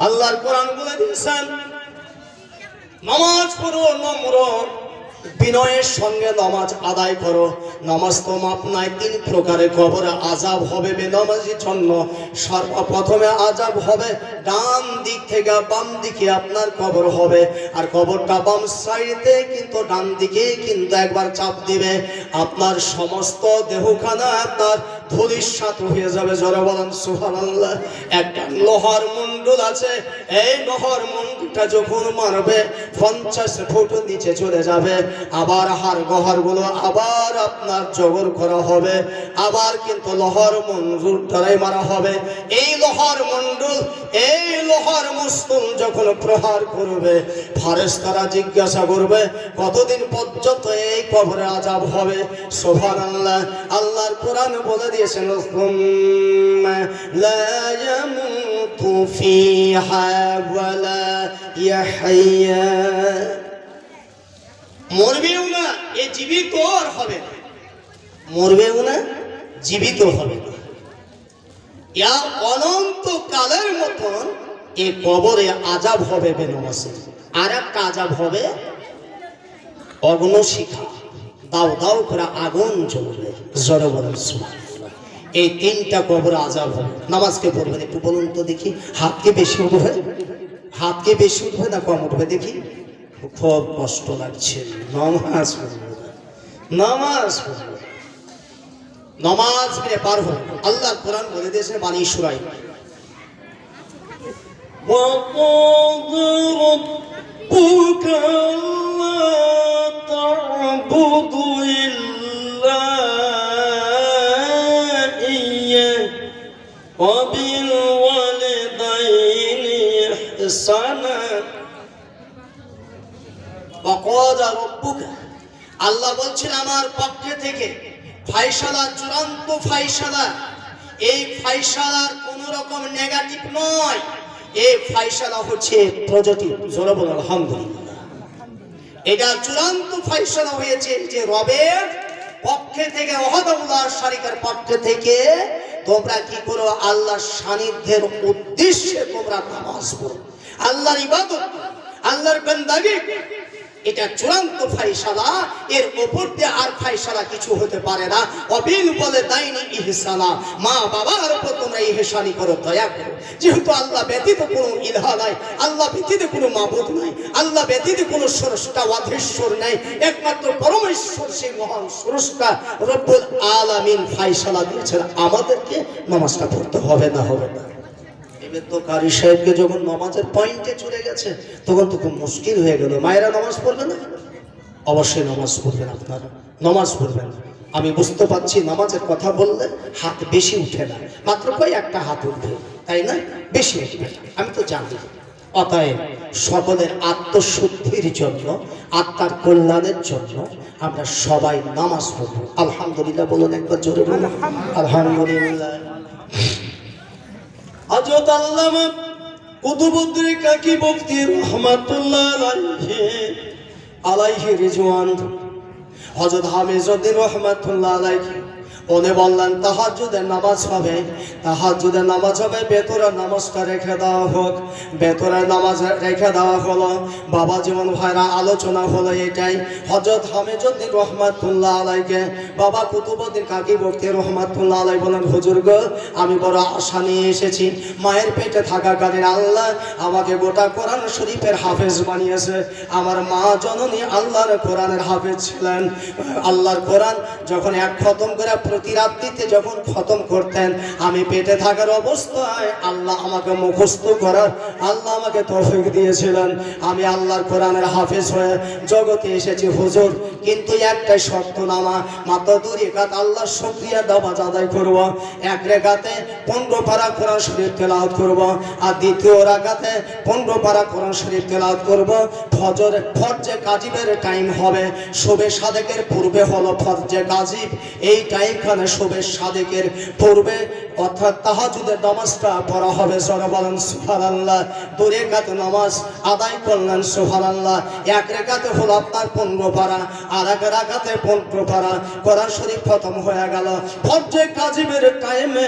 আল্লাহর কোরআন বলে দিয়েছেন নামাজ পড়ো নম্র। বিনয়ের সঙ্গে নামাজ আদায় করো। নামাজ তো মাপ নাই, তিন প্রকারের কবরে আজাব হবে বেনামাজির জন্য সর্বপ্রথমে আজাব হবে, ডান দিক থেকে বাম দিকে আপনার কবর হবে। আর কবরটা বাম সাইডে কিন্তু ডান দিকে কিন্তু একবার চাপ দিবে। আপনার সমস্ত দেহখানা আপনার ধূলিসাৎ হয়ে যাবে, জোরে বলেন সুবহানাল্লাহ। একটা লোহার মুন্ডুল আছে, এই লোহার মুন্ডুলটা যখন মারবে, পঞ্চাশ ফুট নিচে চলে যাবে। আবার হাড় গহর গুলো আবার আপনার জগর করা হবে আবার কিন্তু লোহার মন্ডুল দ্বারাই মারা হবে এই লোহার মন্ডুল এই লোহার মুস্তুল যখন প্রহার করবে ফারেস তারা জিজ্ঞাসা করবে কতদিন পর্যন্ত এই কবরে আজাব হবে সোভান আল্লাহ আল্লাহর কোরআন বলে দিয়েছেন ثم لا يموت فيها ولا يحيا মরবেও না, এ জীবিত আর হবে না। মরবেও না, জীবিত হবে না। ইয়া অনন্ত কালের মতন এ কবরে আজাব হবে বেনমাসে। আর একটা আজাব হবে অগ্নশিখা। দাও দাও করে আগুন জ্বলবে। জড় বলেন সুবহানাল্লাহ। এই তিনটা কবর আজাব হবে। নামাজকে পড়বেন, একটু বলুন তো দেখি, হাতকে বেশি উঠবে? হাতকে বেশি উঠবে না কম উঠবে দেখি? খুব কষ্ট লাগছে নামাজ পড়বে না। নামাজ পড়বে না। নমাজ ফিরে পার হবে আল্লাহ কোরআন বলে দিয়েছে বাণী সুরাই وقضى ربك ألا تعبدوا إلا إياه وبالوالدين إحسانا وقضى ربك আল্লাহ বলছেন, আমার পক্ষে থেকে ফাইসালা চূড়ান্ত ফাইসালা এই ফাইসালার কোন রকম নেগেটিভ নয়। এই ফাইসালা হচ্ছে পজিটিভ জোরে আলহামদুলিল্লাহ। এটা চূড়ান্ত ফাইসালা হয়েছে যে রবের পক্ষে থেকে ওহাদুল্লাহ শারিকার পক্ষে থেকে তোমরা কি করো? আল্লাহর সান্নিধ্যের উদ্দেশ্যে তোমরা নামাজ পড়ো। আল্লাহর ইবাদত, আল্লাহর বান্দাগি। এটা চূড়ান্ত ফাইসালা এর ওপর দিয়ে আর ফাইসালা কিছু হতে পারে না। অবিল বলে, দাইনি ইহসানা মা বাবার উপর তোমরা ইহসানি করো, দয়া করো। যেহেতু আল্লাহ ব্যতীত কোনো ইলহা নাই, আল্লাহ ব্যতীত কোনো মাবুদ নাই, আল্লাহ ব্যতীত কোনো স্রষ্টা, অধীশ্বর নাই, একমাত্র পরমেশ্বর সেই মহান স্রষ্টা রব্বুল আলামিন ফাইসালা দিয়েছেন। আমাদেরকে নামাজটা পড়তে হবে না হবে না। আমি বুঝতে পারছি নামাজের কথা বললে হাত বেশি উঠে না। মাত্র কয় একটা হাত উঠবে, তাই না? বেশি উঠবে। আমি তো জানি। অতএব সকলের আত্মশুদ্ধির জন্য, আত্মার কল্যাণের জন্য আমরা সবাই নামাজ পড়ব। আলহামদুলিল্লাহ বলুন একবার জোরে আলহামদুলিল্লাহ। হযরত আল্লামা কুতুবুদ্দিন কাকি মুফতি রহমাতুল্লাহ আলাইহি আলাইহি রিজওয়ান। হযরত হামিজউদ্দিন রহমাতুল্লাহ আলাইহি। উনি বললেন, তাহাজ্জুদের নামাজ হবে। তাহাজ্জুদের নামাজ হবে, বেতরের নামাজটা রেখে দেওয়া হোক। বেতরের নামাজ রেখে দেওয়া হলো। বাবা জীবন ভাইরা, আলোচনা হলো এটাই। হজরত হামিজুদ্দিন রহমাতুল্লাহ আলাইকে, বাবা কুতুবুদ্দিন কাকি বক্তি রহমাতুল্লাহ আলাই বলেন, হুজুর গো, আমি বড় আশা নিয়ে এসেছি। মায়ের পেটে থাকাকালীন আল্লাহ আমাকে গোটা কোরআন শরীফের হাফেজ বানিয়েছে। আমার মা জননী আল্লাহর কোরআনের হাফেজ ছিলেন। আল্লাহর কোরআন যখন এক খতম করে প্রতি রাত্রিতে যখন খতম করতেন, আমি পেটে থাকার অবস্থায় আল্লাহ আমাকে মুখস্থ করার, আল্লাহ আমাকে তৌফিক দিয়েছিলেন। আমি আল্লাহর কোরআনের হাফেজ হয়ে জগতে এসেছি, হুজুর। কিন্তু একটাই শর্ত নামা, মাত্র দুই রেখাত আল্লাহর শুকরিয়া নামাজ আদায় করব। এক রেখাতে পনেরো পারা কোরআন শরীফ তেলাওয়াত করব আর দ্বিতীয় রাখাতে পনেরো পারা কোরআন শরীফ তেলাওয়াত করব। ফজর, ফরজে কাজিবের টাইম হবে। শোবে সাদেকের পূর্বে হলো ফরজে কাজিব। এই টাইম এখানে শুভে সাদেকের পূর্বে, অর্থাৎ তাহাজুদের নামাজটা পড়া হবে জোরে বলেন সুবহানাল্লাহ। দুই রেখাত নামাজ আদায় করলেন, সুবহানাল্লাহ। এক রেখাতে হলো আপনার পনেরো পারা আর এক রাখাতে পনেরো পারা কোরআন শরীফ খতম হয়ে গেল। ফজরে কাজিমের টাইমে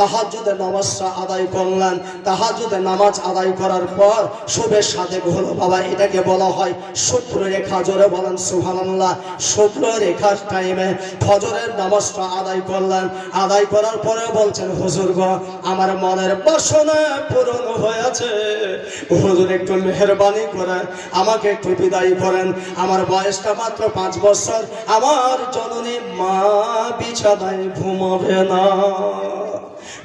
তাহাজুদের নামাজটা আদায় করলেন। তাহাজুদের নামাজ আদায় করার পর শুভে সাদেক হলো। বাবা, এটাকে বলা হয় শুক্র রেখা। জোরে বলেন, সুবহানাল্লাহ। শুক্র রেখার টাইমে ফজরের নামাজটা আদায় করলেন। আদায় করার পরে বলছেন, হুজুর গো, আমার মনের বাসনা পূরণ হয়েছে। হুজুর একটু মেহরবানি করে আমাকে একটু বিদায় করেন। আমার বয়সটা মাত্র পাঁচ বছর। আমার জননী মা বিছানায় ঘুমাবে না।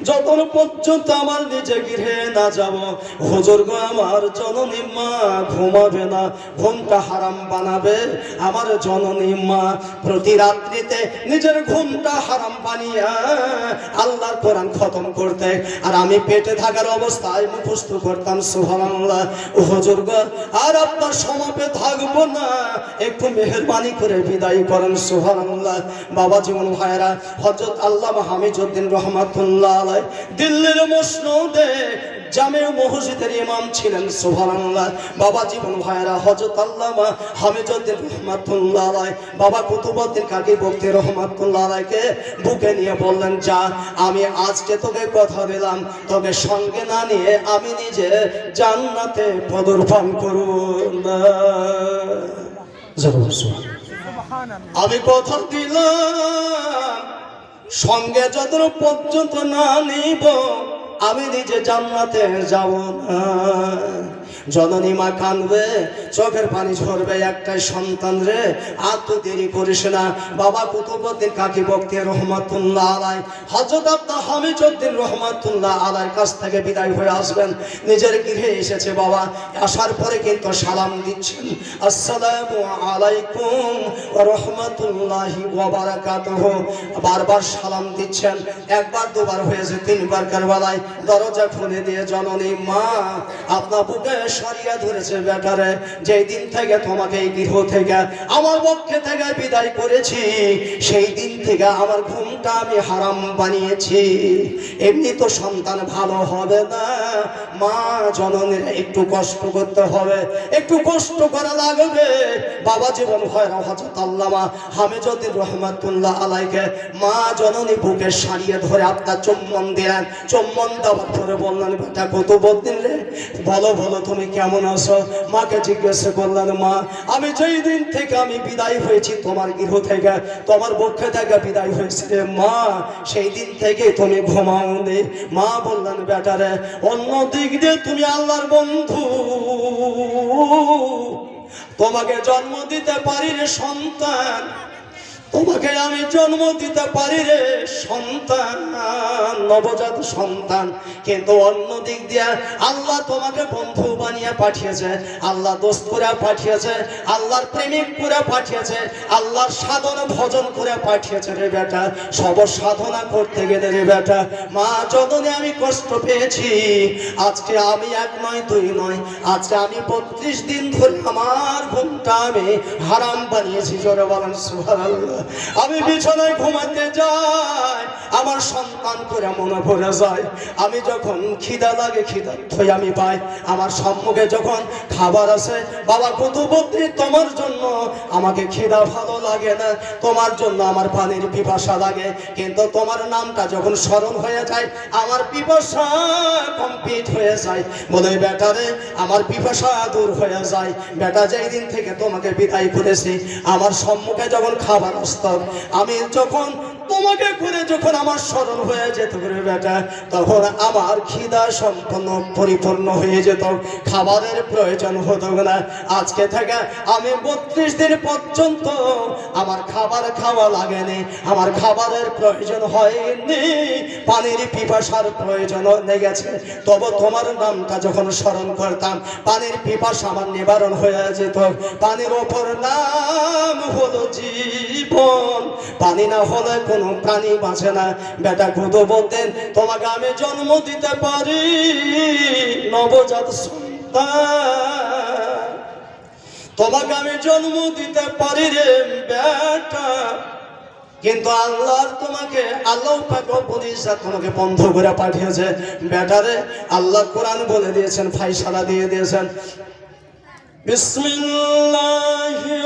যতন পর্যন্ত আমার নিজে গৃহে না যাব, হুজুর গো, আমার জননী মা ঘুমাবে না, ঘুমটা হারাম বানাবে। আমার জননী মা প্রতি রাত্রিতে নিজের ঘুমটা হারাম বানিয়ে আল্লাহর কোরআন খতম করতে, আর আমি পেটে থাকার অবস্থায় মুখস্থ করতাম, সুবহানাল্লাহ। হুজুর গো, আর আপনার সমাপে থাকব না, একটু মেহরবানি করে বিদায় করেন, সুবহানাল্লাহ। বাবা জীবন ভাইরা হযরত আল্লামা হামিদউদ্দিন রহমাতুল্লাহ আলাই দিল্লির মসনদে জামে মসজিদের ইমাম ছিলেন সুবহানাল্লাহ। বাবা জীবন ভাইরা হযরত আল্লামা হামিদউদ্দিন রহমাতুল্লাহ আলাই বাবা কুতুবউদ্দিন কাকি বক্তি রহমাতুল্লাহ আলাইকে বুকে নিয়ে বললেন যা আমি আজকে তোকে কথা দিলাম। তোকে সঙ্গে না নিয়ে আমি নিজে জান্নাতে পদর্পণ করব না। আমি কথা দিলাম সঙ্গে যত পর্যন্ত না নিব আমি নিজে জান্নাতে যাব না। জননী মা কানবে চোখের পানি ঝরবে একটাই সন্তান রে, আর তো দেরি করিস না। বাবা কুতুবুদ্দিন কাকি বক্তি রহমাতুল্লাহ আলাই হজরত আব্দুল হামিদুদ্দিন রহমাতুল্লাহ আলাইর কাছ থেকে বিদায় হয়ে আসবেন। নিজের গৃহে এসেছে বাবা। আসার পরে কিন্তু সালাম দিচ্ছেন। আসসালামু আলাইকুম রাহমাতুল্লাহি ওয়া বারাকাতুহু। বারবার সালাম দিচ্ছেন। একবার, দুবার হয়েছে, তিনবার কারবালায়। দরজা খুলে দিয়ে, জননী মা, আপনার বুকে সরিয়ে ধরেছে বেটারে যেই দিন থেকে তোমাকে এই গৃহ থেকে আমার পক্ষে থেকে বিদায় করেছি, সেই দিন থেকে আমার ঘুমটা আমি হারাম বানিয়েছি। এমনি তো সন্তান ভালো হবে না। মা জননীর একটু কষ্ট করতে হবে, একটু কষ্ট করা লাগবে। বাবা জীবন হয় হজরত আল্লামা হামিজুদ্দিন রহমাতুল্লাহ আলাইকে। মা জননী বুকে সারিয়ে ধরে আপনার চুম্বন দিলেন, চুম্বন দেওয়ার পরে বললেন, বেটা কত বদিন রে বলো বলো, তুমি কেমন আছো? মাকে জিজ্ঞেস করলেন, মা, আমি যেই দিন থেকে আমি বিদায় হয়েছি তোমার গৃহ থেকে, তোমার পক্ষে থেকে বিদায় হয়েছি রে মা, সেই দিন থেকে তুমি ঘুমাওনি। মা বললেন, বেটারে, অন্য দিক দিয়ে তুমি আল্লাহর বন্ধু। তোমাকে জন্ম দিতে পারি রে সন্তান তোমাকে আমি জন্ম দিতে পারি রে, সন্তান, নবজাত সন্তান। কিন্তু অন্য দিক দিয়ে আল্লাহ তোমাকে বন্ধু বানিয়ে পাঠিয়েছে, আল্লাহ দোস্ত করে পাঠিয়েছে, আল্লাহর প্রেমিক করে পাঠিয়েছে, আল্লাহর সাধনা ভজন করে পাঠিয়েছে রে বেটা। সব সাধনা করতে গেলে রে বেটা, মা যতনে আমি কষ্ট পেয়েছি, আজকে আমি এক নয়, দুই নয়, আজকে আমি বত্রিশ দিন ধরে আমার ঘুমটা আমি হারাম বানিয়েছি, জোরে বলেন সুবহানাল্লাহ। আমি বিছানায় ঘুমাতে যাই, আমার সন্তান করে মনে পড়ে যায়। আমি যখন খিদা লাগে খিদা থই আমি পাই। আমার সম্মুখে যখন খাবার আসে বাবা কুতুবুদ্দি তোমার জন্য। আমাকে খিদা ভালো লাগে না, তোমার জন্য আমার পানির পিপাসা লাগে। কিন্তু তোমার নামটা যখন স্মরণ হয়ে যায়, আমার পিপাসা কমপ্লিট হয়ে যায়। বলে বেটারে আমার পিপাসা দূর হয়ে যায়। বেটা, যেই দিন থেকে তোমাকে বিদায় করেছি, আমার সম্মুখে যখন খাবার আসত আমি যখন তোমাকে করে যখন আমার স্মরণ হয়ে যেত করে বেটা, তখন আমার খিদা সম্পন্ন, পরিপূর্ণ হয়ে যেত। খাবারের প্রয়োজন হতো না। আজকে থেকে আমি বত্রিশ দিন পর্যন্ত আমার খাবার খাওয়া লাগেনি। আমার খাবারের প্রয়োজন হয়নি। পানির পিপাসার প্রয়োজন লেগেছে। তবে তোমার নামটা যখন স্মরণ করতাম, পানির পিপাসা আমার নিবারণ হয়ে যেত। পানির ওপর নাম হলো জীবন। পানি না হলে কোনো প্রাণী বাঁচে না। বেটা কত বলতেন, তোমাকে আমি জন্ম দিতে পারি। নবজাত তোমাকে আমি জন্ম দিতে পারি রে বেটা। কিন্তু আল্লাহর তোমাকে, আল্লাহ পাক তোমাকে বন্ধ করে পাঠিয়েছে। বেটারে আল্লাহ কোরআন বলে দিয়েছেন ফাইসালা দিয়ে দিয়েছেন। বিসমিল্লাহির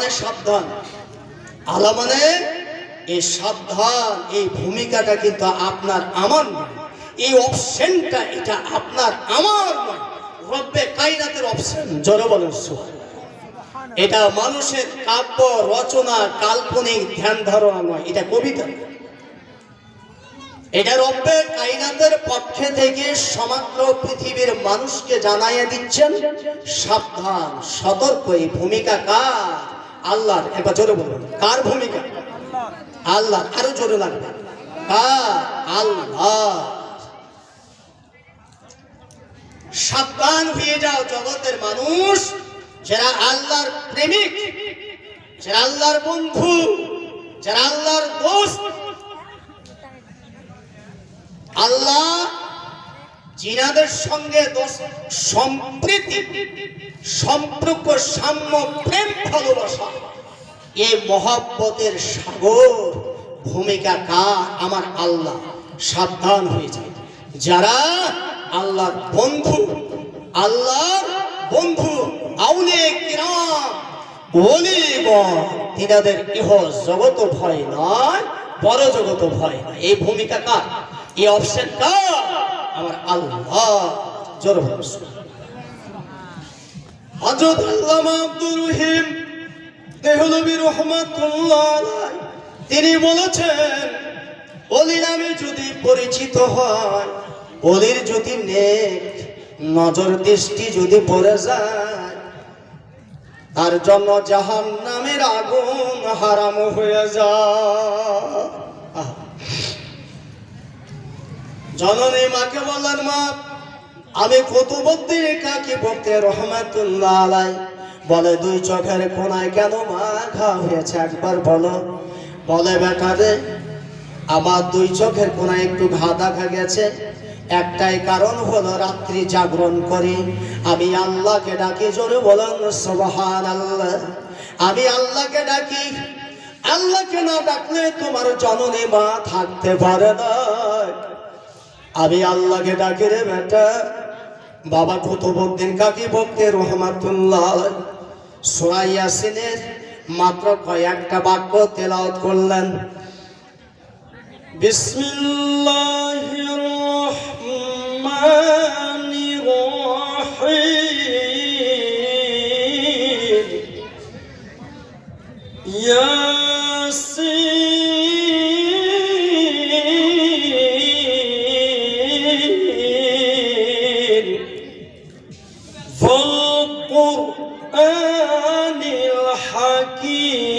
মানে সাবধান। আলা মানে এই সাবধান, এই ভূমিকাটা কিন্তু আপনার আমার নয়। এই অপশনটা এটা আপনার আমার নয়। রব্বে কাইনাতের অপশন, জোরে বলেন এটা মানুষের কাব্য, রচনা, কাল্পনিক ধ্যান ধারণা নয়, এটা কবিতা। এটা রব্বে কাইনাতের পক্ষে থেকে সমগ্র পৃথিবীর মানুষকে জানাইয়া দিচ্ছেন, সাবধান, সতর্ক এই ভূমিকা কার? আল্লাহর একবার জোরে বলুন, কার ভূমিকা? আল্লাহ আরও জোরে লাগবে। সাবধান হয়ে যাও জগতের মানুষ, যারা আল্লাহর প্রেমিক, যারা আল্লাহর বন্ধু, যারা আল্লাহর দোস্ত। আল্লাহ জিনাদের সঙ্গে সম্প্রীতি, সম্পর্ক, সাম্য, প্রেম, ভালোবাসা। এই মহব্বতের সাগর, ভূমিকা কার? আমার আল্লাহ সাবধান হয়ে যায়। যারা আল্লাহর বন্ধু আল্লাহর বন্ধু আউলে কিরাম বলিগণ তিনাদের ইহ জগত ভয় নয় বড় জগত ভয় নয়। এই ভূমিকা কার? এই অপশন কার? আমার আল্লাহ জোর হযরত আল্লামা আব্দুর রহিম দেহলবী রহমাতুল্লাহ তিনি বলেছেন, অলি নামে যদি পরিচিত হয়, অলির যদি নেক, নজর দৃষ্টি যদি পড়ে যায়, তার জন্য জাহান নামের আগুন হারাম হয়ে যায়। জননী মাকে বললেন, মা, আমি কুতুবুদ্দিন কাকে বলতে রহমাতুল্লাহ বলে, দুই চোখের কোনায় কেন মাখা হয়েছে একবার বলো। বলে, বেটা রে, আমার দুই চোখের কোনায় একটু ঘা দেখা গেছে। একটাই কারণ হলো রাত্রি জাগরণ করি। আমি আল্লাহকে ডাকি জোরে বলেন সুবহান আল্লাহ আমি আল্লাহকে ডাকি, আল্লাহকে না ডাকলে তোমার জননী মা থাকতে পারে না। আমি আল্লাহকে ডাকি রে বেটা। বাবা কুতুবুদ্দিন কাকি বলতে রহমাতুল্লাহ। সোরাইয়াসিনের মাত্র কয়েকটা বাক্য তেলাওত করলেন। বিসমিল্লাহির ইয়াসিন। হাকি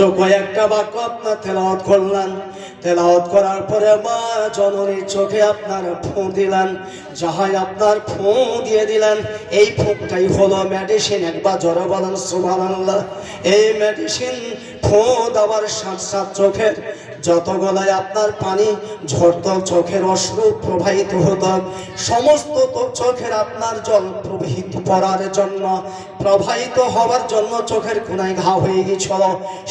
মাত্র কয়েকটা বাক্য আপনার তেলাওয়াত করলেন তেলাওয়াত করার পরে মা জননীর চোখে আপনার ফোঁ দিলেন, যাহাই আপনার ফোঁ দিয়ে দিলেন। এই ফোঁকটাই হলো মেডিসিন একবার জড়ো বলেন, সুবহানাল্লাহ। এই মেডিসিন ফোঁ দেওয়ার সাথে সাথে চোখের যত গলায় আপনার পানি ঝরত চোখের অশ্রু প্রবাহিত হতো। সমস্ত চোখের আপনার জল প্রবাহিত পড়ার জন্য, প্রবাহিত হওয়ার জন্য চোখের কোনায় ঘা হয়ে গেছিল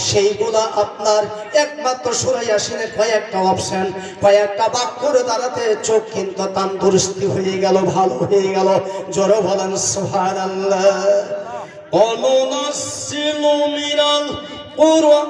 সেইগুলা আপনার একমাত্র সুরাই আসিনে কয়েকটা অপশন কয়েকটা বাক্যর দাঁড়াতে চোখ কিন্তু তান্দুরস্তি হয়ে গেল, ভালো হয়ে গেল। জোর বলেন সোহান আল্লাহ অনুনাসিলু মিনাল কুরআন।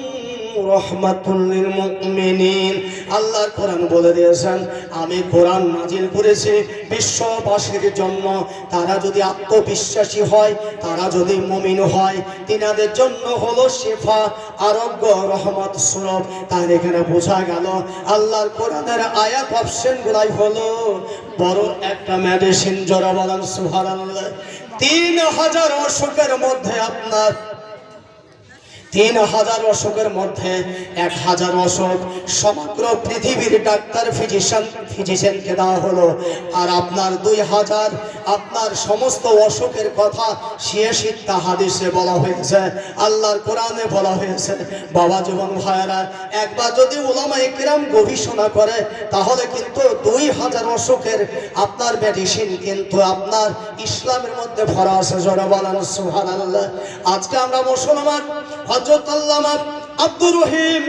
রহমাতুল্লিল মুমিনিন। আল্লাহর কোরআন বলে দিয়েছেন, আমি কোরআন নাজিল করেছি, বিশ্ববাসীর জন্য। তারা যদি আত্মবিশ্বাসী হয়, তারা যদি মুমিন হয়, তিনাদের জন্য হলো শেফা, আরোগ্য, রহমত সুরভ তার এখানে বোঝা গেল, আল্লাহর কোরআনের আয়াত অপশন গুলাই হলো বড় একটা মেডিসিন জোরা বলেন, সুবহানাল্লাহ। তিন হাজার অসুখের মধ্যে আপনার তিন হাজার অসুখের মধ্যে এক হাজার অসুখ সমগ্র পৃথিবীর ডাক্তার ফিজিশিয়ান, ফিজিশিয়ানকে দেওয়া হলো। আর আপনার দুই হাজার, আপনার সমস্ত অসুখের কথা শিয়াশিত্তা হাদিসে বলা হয়েছে, আল্লাহর কোরআনে বলা হয়েছে। বাবা জীবন ভাইয়েরা, একবার যদি ওলামা একরাম গবেষণা করে, তাহলে কিন্তু হাজার অসুখের আপনার মেডিসিন কিন্তু আপনার ইসলামের মধ্যে ভরা আছে বলেন সুবহানাল্লাহ। আজকে আমরা মুসলমান আল্লামা আব্দুর রহিম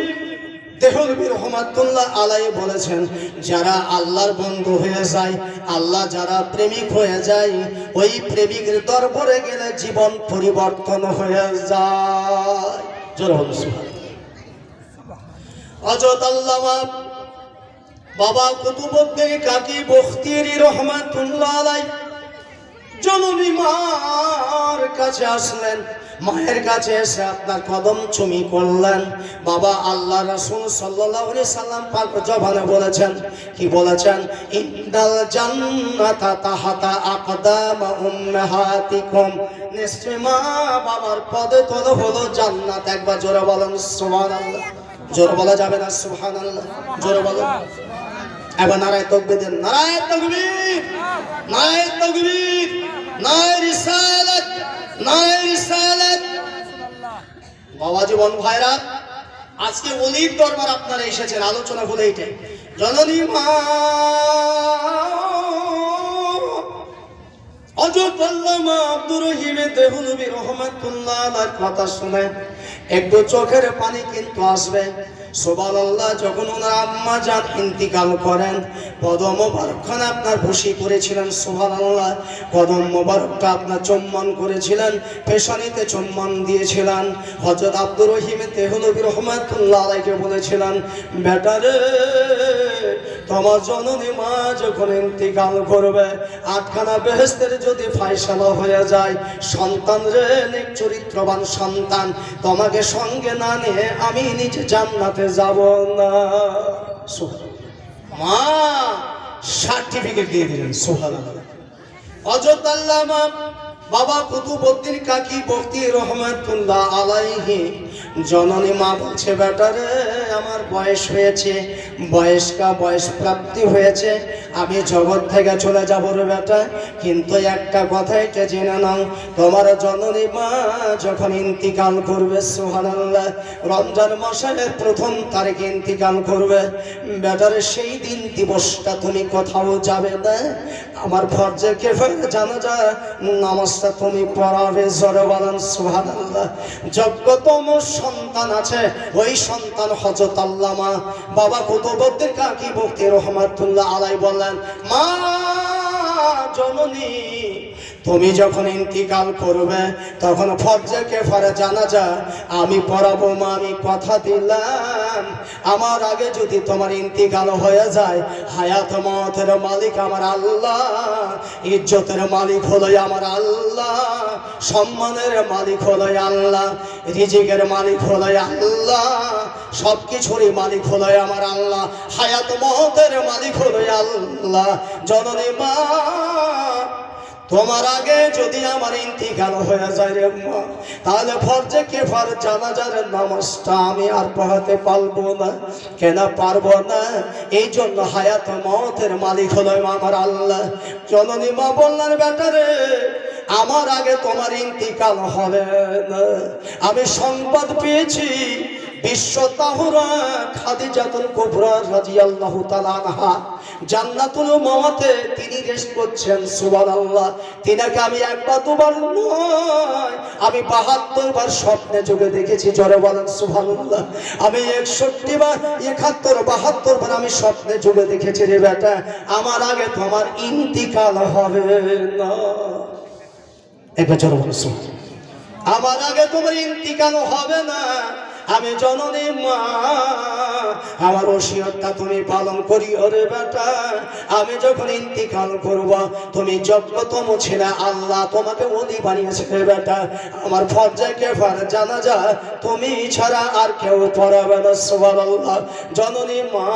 বলেছেন, যারা আল্লাহর বন্ধু হয়ে যায়, আল্লাহ যারা প্রেমিক হয়ে যায়, ওই প্রেমিকের দরবারে গেলে জীবন পরিবর্তন হয়ে যায়। বাবা কুতুবুদ্দিন কাকি বখতিয়ারি রহমাতুল্লাহ আলাই জননী মার কাছে আসলেন। মায়ের কাছে এসে আপনার কদম চুমি করলেন। বাবা আল্লাহ রাসূল আলাইহি সাল্লাম পাক জবানে বলেছেন, কি বলেছেন? ইন্দাল জান্নাতা তাহাতা আকদাম উম্মাহাতিকুম। নিশ্চয় মা বাবার পদে তলে হলো জান্নাত। একবার জোরে বলেন, সুবহানাল্লাহ। জোরে বলা যাবে না, সুবহানাল্লাহ। জোরে বলেন। এবার নারায় তকবীর দেন। নারায় তকবীর নারায় তকবীর, নারায় রিসালাত নারায় রিসালাত। বাবা জীবন ভাইরা, আজকে অলির দরবার আপনারা এসেছেন, আলোচনা বলে এইটাই। জননী মা অযোধ্যাল্লামা আব্দুর রহিমে দেহুলবি রহমাতুল্লাহ কথা শুনে একটু চোখের পানি কিন্তু আসবে। সোবাল আল্লাহ যখন ওনার আম্মা যান, ইন্তিকাল করেন, কদম মোবারকখানে আপনার ভুসি করেছিলেন সোবাল আল্লাহ কদম মোবারকটা আপনার চম্মন করেছিলেন, পেশানিতে চম্মান দিয়েছিলেন। হজরত আব্দুর রহিমে তেহলবি রহমাতুল্লাহ আলাইকে বলেছিলেন বেটারে তোমার জননী মা যখন ইন্তিকাল করবে, আটখানা বেহেস্তের যদি ফায়সালা হয়ে যায়, সন্তান রে, নেক চরিত্রবান সন্তান, তোমাকে সঙ্গে না নিয়ে আমি নিজে জান্নাতে যাব না। মা, সার্টিফিকেট দিয়ে দিলেন সোহান অযোধ্যাল্লামা বাবা কুতুবুদ্দিন কাকি বক্তি রহমাতুল্লাহ আলাইহি জননী মা বলছে বেটারে আমার বয়স হয়েছে, বয়স্কা বয়স প্রাপ্তি হয়েছে, আমি জগৎ থেকে চলে যাব রে বেটা। কিন্তু একটা কথা এটা জেনে নাও, তোমার জননী মা যখন ইন্তিকাল করবে, সুবহানাল্লাহ, রমজান মাসের প্রথম তারিখে ইন্তিকাল করবে বেটারে সেই দিন দিবসটা তুমি কোথাও যাবে না। আমার ফরজে কেফের জানা যায় নামাজটা তুমি পড়াবে জোরে বলেন, সুবহানাল্লাহ। যোগ্যতম সন্তান আছে ওই সন্তান হজরত আল্লামা বাবা কুতুবুদ্দিন কাকি বক্তি রহমাতুল্লাহ আলাই বললেন মা জননী, তুমি যখন ইন্তিকাল করবে, তখন ফরজে কেফারে জানা যা আমি পড়াবো মা, আমি কথা দিলাম। আমার আগে যদি তোমার ইন্তিকাল হয়ে যায়, হায়াত মতের মালিক আমার আল্লাহ, ইজ্জতের মালিক হলো আমার আল্লাহ, সম্মানের মালিক হলো আল্লাহ, রিজিকের মালিক হলো আল্লাহ সব কিছুরই মালিক হলো আমার আল্লাহ, হায়াত মতের মালিক হলো আল্লাহ। জননী মা তোমার আগে যদি আমার ইন্তিকাল হয়ে যায় রে মা তাহলে ফরজে কে ফর জানাজার নামাজটা আমি আর পড়াতে পারব না। কেন পারব না? এই জন্য হায়াত মতের মালিক হলো আমার আল্লাহ। জননী মা বললেন বেটারে আমার আগে তোমার ইন্তিকাল হবে না। আমি সংবাদ পেয়েছি বিশ্ব তাহরা খাদিজাতুল কুবরা রাদিয়াল্লাহু তাআলা আনহা। জান্নাতুল মাওয়াতে তিনি রেস্ট করছেন, সুবহানাল্লাহ। তিনাকে আমি একবার, দুবার নয়, আমি বাহাত্তর বার স্বপ্নে যোগে দেখেছি, জোরে বলেন, সুবহানাল্লাহ। আমি একষট্টি বার, একাত্তর, বাহাত্তর বার আমি স্বপ্নে যোগে দেখেছি রে বেটা। আমার আগে তোমার ইন্তিকাল হবে না। একবার জোরে বলেন। আমার আগে তোমার ইন্তিকাল হবে না। আমি জননী মা। আমার ওসিয়তটা তুমি পালন করি ওরে বেটা। আমি যখন ইন্তিকাল করব, তুমি যজ্ঞতম ছেলে আল্লাহ তোমাকে অধি বানিয়েছে রে বেটা। আমার ফরজাকে ফার জানা যা তুমি ছাড়া আর কেউ পড়াবে না, সুবহানাল্লাহ। জননী মা।